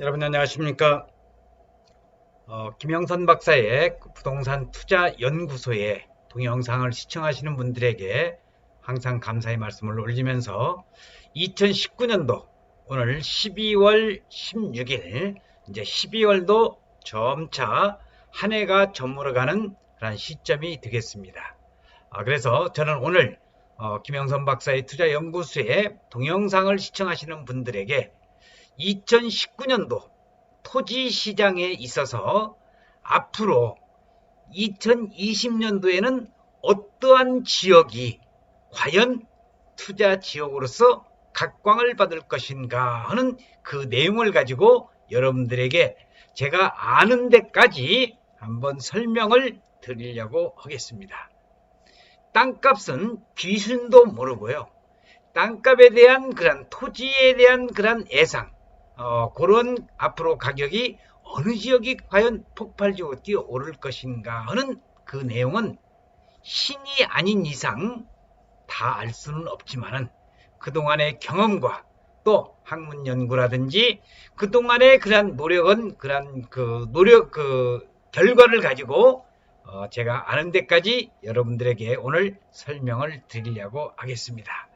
여러분 안녕하십니까? 어, 김영선 박사의 부동산 투자 연구소의 동영상을 시청하시는 분들에게 항상 감사의 말씀을 올리면서 2019년도 오늘 12월 16일 이제 12월도 점차 한 해가 저물어가는 그런 시점이 되겠습니다. 아, 그래서 저는 오늘 어, 김영선 박사의 투자 연구소의 동영상을 시청하시는 분들에게 2019년도 토지 시장에 있어서 앞으로 2020년도에는 어떠한 지역이 과연 투자 지역으로서 각광을 받을 것인가 하는 그 내용을 가지고 여러분들에게 제가 아는 데까지 한번 설명을 드리려고 하겠습니다. 땅값은 귀순도 모르고요. 땅값에 대한 그런 토지에 대한 그런 예상, 어, 그런 앞으로 가격이 어느 지역이 과연 폭발적으로 뛰어오를 것인가 하는 그 내용은 신이 아닌 이상 다 알 수는 없지만은 그동안의 경험과 또 학문 연구라든지 그동안의 그러한 노력은 그러한 그 노력 그 결과를 가지고 어, 제가 아는 데까지 여러분들에게 오늘 설명을 드리려고 하겠습니다.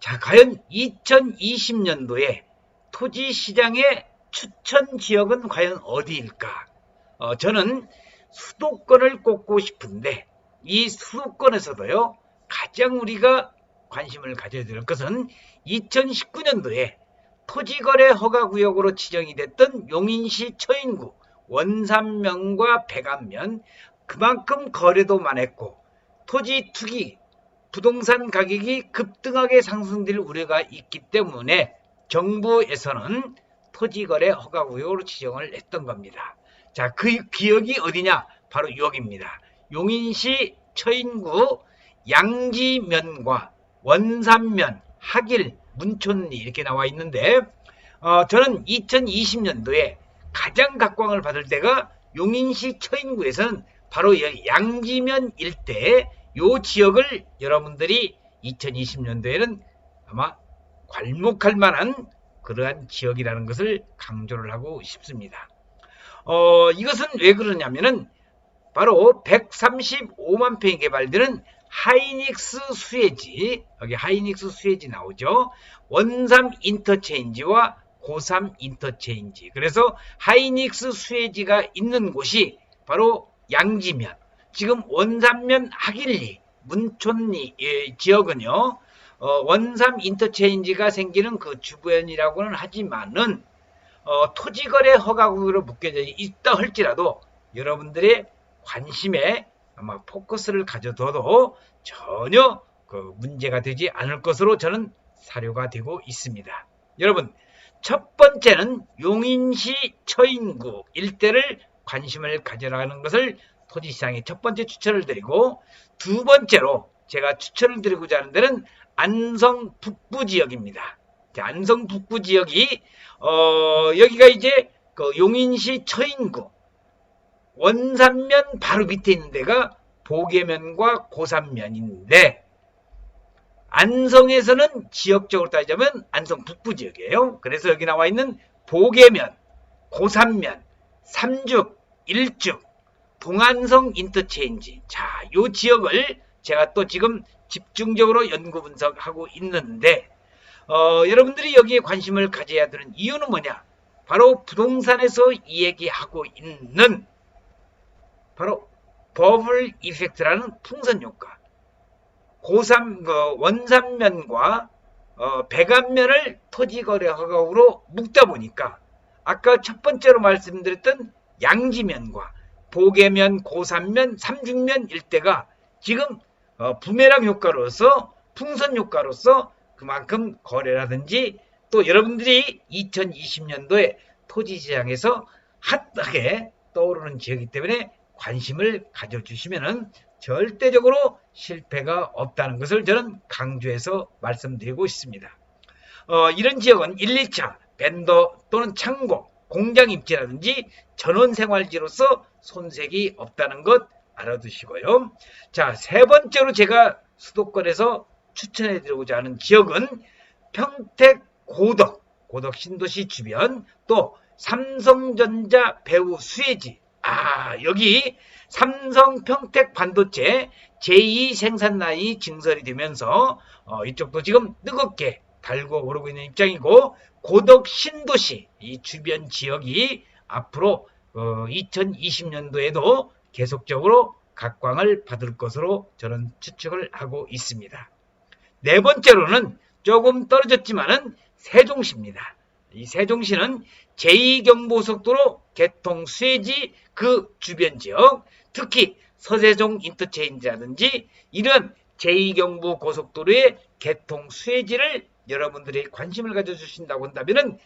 자, 과연 2020년도에 토지 시장의 추천 지역은 과연 어디일까? 어, 저는 수도권을 꼽고 싶은데 이 수도권에서도요 가장 우리가 관심을 가져야 될 것은 2019년도에 토지거래 허가구역으로 지정이 됐던 용인시 처인구 원산면과 백안면 그만큼 거래도 많았고 토지 투기 부동산 가격이 급등하게 상승될 우려가 있기 때문에 정부에서는 토지거래 허가구역으로 지정을 했던 겁니다. 자, 그 기억이 어디냐? 바로 여기입니다. 용인시 처인구 양지면과 원산면, 하길, 문촌리 이렇게 나와 있는데 어, 저는 2020년도에 가장 각광을 받을 때가 용인시 처인구에서는 바로 양지면 일대 요 지역을 여러분들이 2020년도에는 아마 괄목할 만한 그러한 지역이라는 것을 강조를 하고 싶습니다. 어, 이것은 왜 그러냐면은 바로 135만 평이 개발되는 하이닉스 수혜지, 여기 하이닉스 수혜지 나오죠. 원삼 인터체인지와 고삼 인터체인지. 그래서 하이닉스 수혜지가 있는 곳이 바로 양지면, 지금 원산면 하길리, 문촌리 예, 지역은요. 어, 원삼 인터체인지가 생기는 그 주변이라고는 하지만은 어, 토지거래 허가구로 묶여져 있다 할지라도 여러분들의 관심에 아마 포커스를 가져둬도 전혀 그 문제가 되지 않을 것으로 저는 사료가 되고 있습니다. 여러분 첫 번째는 용인시 처인구 일대를 관심을 가져라는 것을 토지시장의 첫 번째 추천을 드리고 두 번째로 제가 추천을 드리고자 하는 데는 안성 북부 지역입니다. 안성 북부 지역이 어, 여기가 이제 그 용인시 처인구 원산면 바로 밑에 있는 데가 보계면과 고산면인데 안성에서는 지역적으로 따지자면 안성 북부 지역이에요. 그래서 여기 나와 있는 보계면, 고산면, 삼죽, 일죽, 동안성 인터체인지. 자, 요 지역을 제가 또 지금 집중적으로 연구 분석하고 있는데 어, 여러분들이 여기에 관심을 가져야 되는 이유는 뭐냐? 바로 부동산에서 이야기하고 있는 바로 버블 이펙트라는 풍선 효과. 고삼 그 원산면과 어, 백안면을 토지거래 허가로 묶다 보니까 아까 첫 번째로 말씀드렸던 양지면과 보계면, 고산면, 삼중면 일대가 지금 어, 부메랑 효과로서 풍선 효과로서 그만큼 거래라든지 또 여러분들이 2020년도에 토지 시장에서 핫하게 떠오르는 지역이기 때문에 관심을 가져주시면은 절대적으로 실패가 없다는 것을 저는 강조해서 말씀드리고 있습니다. 어, 이런 지역은 1, 2차 벤더 또는 창고, 공장 입지라든지 전원 생활지로서 손색이 없다는 것 알아두시고요. 자, 세 번째로 제가 수도권에서 추천해 드리고자 하는 지역은 평택 고덕, 고덕 신도시 주변 또 삼성전자 배우 수혜지. 아, 여기 삼성 평택 반도체 제2 생산 라인이 증설이 되면서 어, 이쪽도 지금 뜨겁게 달고 오르고 있는 입장이고 고덕 신도시 이 주변 지역이 앞으로 어, 2020년도에도 계속적으로 각광을 받을 것으로 저는 추측을 하고 있습니다. 네 번째로는 조금 떨어졌지만은 세종시입니다. 이 세종시는 제2경부고속도로 개통 수혜지 그 주변 지역, 특히 서세종 인터체인지라든지 이런 제2경부 고속도로의 개통 수혜지를 여러분들이 관심을 가져주신다고 한다면은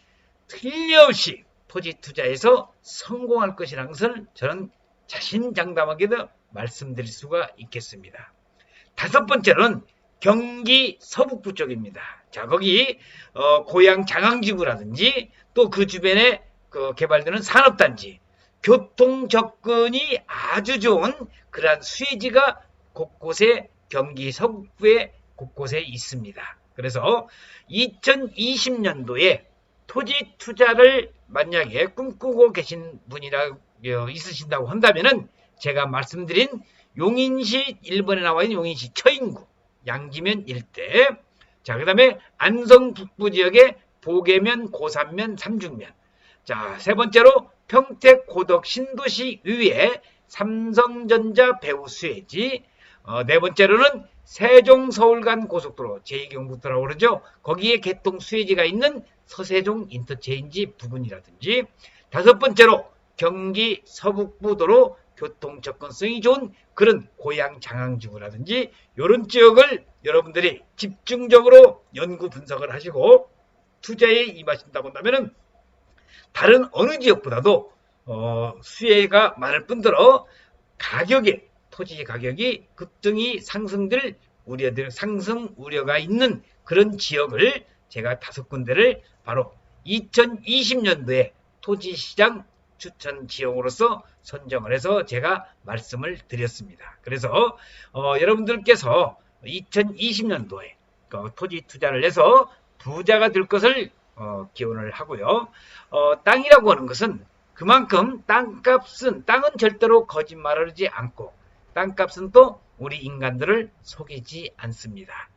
틀림없이 토지 투자에서 성공할 것이라는 것을 저는 자신장담하게도 말씀드릴 수가 있겠습니다. 다섯 번째는 경기 서북부 쪽입니다. 자, 거기 어, 고향 장항지구라든지 또 그 주변에 그 개발되는 산업단지, 교통 접근이 아주 좋은 그러한 수혜지가 곳곳에 경기 서북부에 곳곳에 있습니다. 그래서 2020년도에 토지 투자를 만약에 꿈꾸고 계신 분이라 어, 있으신다고 한다면은 제가 말씀드린 용인시 1번에 나와 있는 용인시 처인구 양지면 일대 자 그 다음에 안성 북부 지역의 보계면 고산면 삼중면. 자 세 번째로 평택 고덕 신도시 위에 삼성전자 배우 수혜지. 어, 네 번째로는 세종 서울 간 고속도로 제2경부도라고 그러죠. 거기에 개통 수혜지가 있는 서세종 인터체인지 부근이라든지. 다섯 번째로 경기 서북부도로 교통 접근성이 좋은 그런 고향 장항지구라든지 이런 지역을 여러분들이 집중적으로 연구 분석을 하시고 투자에 임하신다고 한다면은 다른 어느 지역보다도 어, 수혜가 많을 뿐더러 가격에 토지 가격이 급등이 상승될 우려들 상승 우려가 있는 그런 지역을 제가 다섯 군데를 바로 2020년도에 토지 시장 추천 지역으로서 선정을 해서 제가 말씀을 드렸습니다. 그래서 어, 여러분들께서 2020년도에 그 토지 투자를 해서 부자가 될 것을 어, 기원을 하고요. 어, 땅이라고 하는 것은 그만큼 땅값은 땅은 절대로 거짓말을 하지 않고 땅값은 또 우리 인간들을 속이지 않습니다.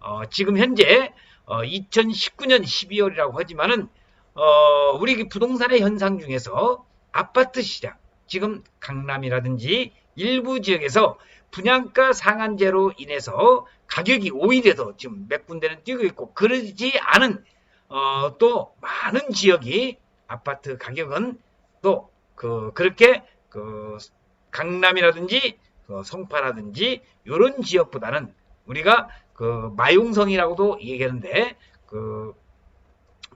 어, 지금 현재 2019년 12월이라고 하지만은 어, 우리 부동산의 현상 중에서 아파트 시장, 지금 강남이라든지 일부 지역에서 분양가 상한제로 인해서 가격이 오히려 지금 몇 군데는 뛰고 있고 그러지 않은 어, 또 많은 지역이 아파트 가격은 또 그 그렇게 그 강남이라든지 그 송파라든지 이런 지역보다는 우리가 그 마용성이라고도 얘기하는데 그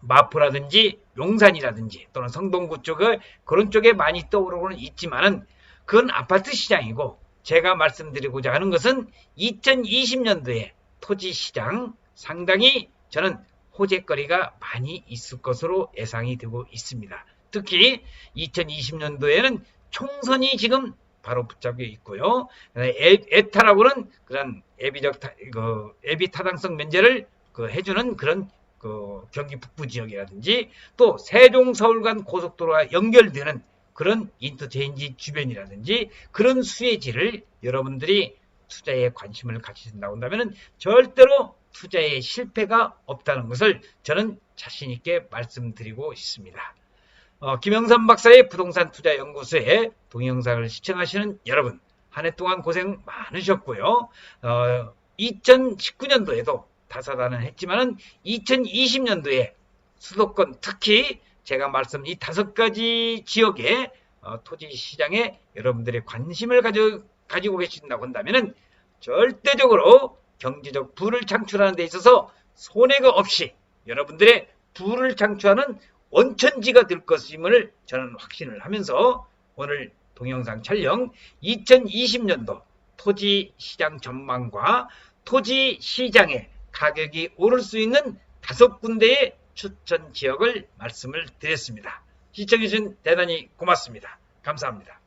마포라든지 용산이라든지 또는 성동구 쪽에 그런 쪽에 많이 떠오르고는 있지만은 그건 아파트 시장이고 제가 말씀드리고자 하는 것은 2020년도에 토지 시장 상당히 저는 호재거리가 많이 있을 것으로 예상이 되고 있습니다. 특히 2020년도에는 총선이 지금 바로 붙잡혀 있고요. 에타라고는 그런 애비적 타, 그 애비 타당성 면제를 그 해주는 그런 그 경기 북부 지역이라든지 또 세종 서울 간 고속도로와 연결되는 그런 인터체인지 주변이라든지 그런 수혜지를 여러분들이 투자에 관심을 가지신다고 한다면 절대로 투자에 실패가 없다는 것을 저는 자신 있게 말씀드리고 있습니다. 어, 김영삼 박사의 부동산 투자 연구소의 동영상을 시청하시는 여러분 한 해 동안 고생 많으셨고요. 어, 2019년도에도 다사다는 했지만은 2020년도에 수도권 특히 제가 말씀 이 다섯 가지 지역의 어, 토지 시장에 여러분들의 관심을 가져, 가지고 계신다고 한다면은 절대적으로 경제적 부를 창출하는 데 있어서 손해가 없이 여러분들의 부를 창출하는 원천지가 될 것임을 저는 확신을 하면서 오늘 동영상 촬영 2020년도 토지 시장 전망과 토지 시장의 가격이 오를 수 있는 다섯 군데의 추천 지역을 말씀을 드렸습니다. 시청해주신 대단히 고맙습니다. 감사합니다.